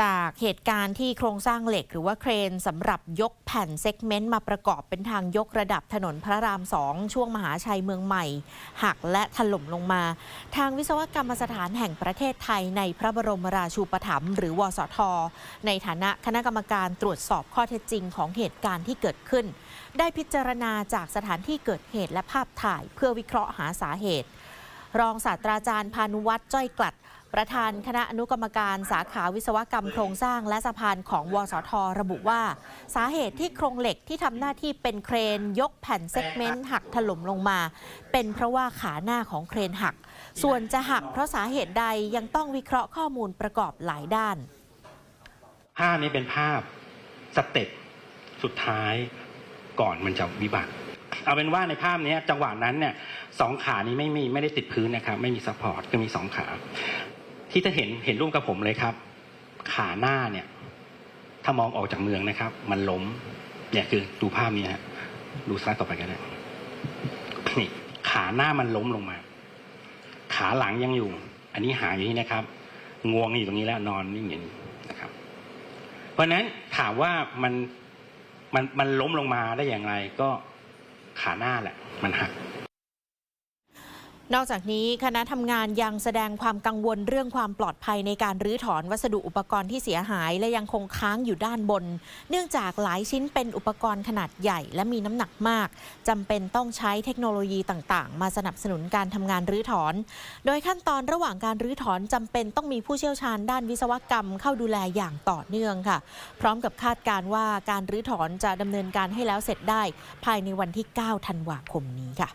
จากเหตุการณ์ที่โครงสร้างเหล็ก หรือว่าเครนสำหรับยกแผ่นเซกเมนต์มาประกอบเป็นทางยกระดับถนนพระรามสองช่วงมหาชัยเมืองใหม่ หักและถล่มลงมา ทางวิศวกรรมสถานแห่งประเทศไทยในพระบรมราชูปถัมภ์หรือวสท ในฐานะคณะกรรมการตรวจสอบข้อเท็จจริงของเหตุการณ์ที่เกิดขึ้น ได้พิจารณาจากสถานที่เกิดเหตุและภาพถ่าย เพื่อวิเคราะห์หาสาเหตุ รองศาสตราจารย์พานุวัตรจ้อยกลัด ประธานคณะอนุกรรมการสาขาวิศวกรรมโครงสร้างและสะพานของวสท ระบุว่า สาเหตุที่โครงเหล็กที่ทำหน้าที่เป็นเครนยกแผ่นเซกเมนต์หักถล่มลงมา เป็นเพราะว่าขาหน้าของเครนหัก ส่วนจะหักเพราะสาเหตุใดยังต้องวิเคราะห์ข้อมูลประกอบหลายด้าน ภาพนี้เป็นภาพสเต็ปสุดท้ายก่อนมันจะวิบัติเอาเป็นว่าในภาพนี้จังหวะนั้นเนี่ยสองขานี้ไม่มีไม่ได้ติดพื้นนะครับ ไม่มีซัพพอร์ตก็มีสองขา ที่จะเห็นเห็นรูปกับผมเลยครับ ขาหน้าเนี่ย ถ้ามองออกจากเมืองนะครับ มันล้ม เนี่ยคือดูภาพนี้ฮะดูสไลด์ต่อไปกันนะนี่ขาหน้ามันล้มลงมา ขาหลังยังอยู่ อันนี้หางอยู่นี่นะครับงวงอยู่ตรงนี้แล้วนอนนิ่งอย่างนี้นะครับ เพราะฉะนั้นถามว่ามันมันมันล้มลงมาได้อย่างไรก็ขาหน้าแหละ มันหัก นอกจากนี้คณะทำงานยังแสดงความกังวลเรื่องความปลอดภัยในการรื้อถอนวัสดุอุปกรณ์ที่เสียหาย และยังคงค้างอยู่ด้านบน เนื่องจากหลายชิ้นเป็นอุปกรณ์ขนาดใหญ่ และมีน้ำหนักมากจำเป็นต้องใช้เทคโนโลยีต่าง ๆ มาสนับสนุนการทำงานรื้อถอน โดยขั้นตอนระหว่างการรื้อถอนจำเป็นต้องมีผู้เชี่ยวชาญด้านวิศวกรรมเข้าดูแลอย่างต่อเนื่องค่ะ พร้อมกับคาดการณ์ว่าการรื้อถอนจะดำเนินการให้แล้วเสร็จได้ ภายในวันที่ 9 ธันวาคมนี้ค่ะ